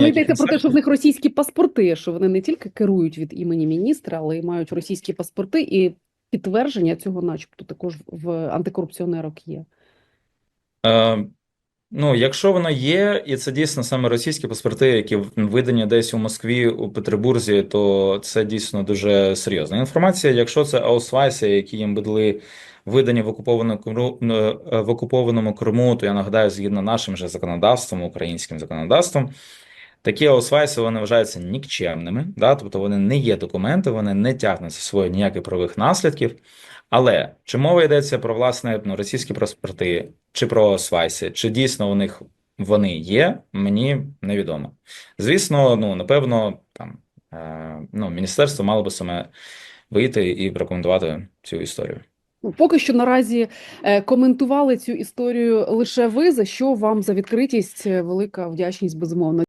Ніяких йдеться про те, що в них російські паспорти, що вони не тільки керують від імені міністра, але й мають російські паспорти, і підтвердження цього, начебто, також в антикорупціонерок є. Е, ну, якщо воно є, і це дійсно саме російські паспорти, які видані десь у Москві, у Петербурзі, то це дійсно дуже серйозна інформація. Якщо це аусвайси, які їм були видані в окупованому Криму, е, в окупованому Криму, то я нагадаю, згідно нашим же законодавством, українським законодавством, такі аусвайси вони вважаються нікчемними, да? тобто вони не є документи, вони не тягнуть за собою ніяких правових наслідків. Але чи мова йдеться про власне ну, російські паспорти, чи про свайси, чи дійсно у них вони є, мені невідомо. Звісно, ну напевно, там е, ну, міністерство мало би саме вийти і прокоментувати цю історію. Ну, Поки що наразі е, коментували цю історію лише ви. За що вам за відкритість е, велика вдячність безумовно.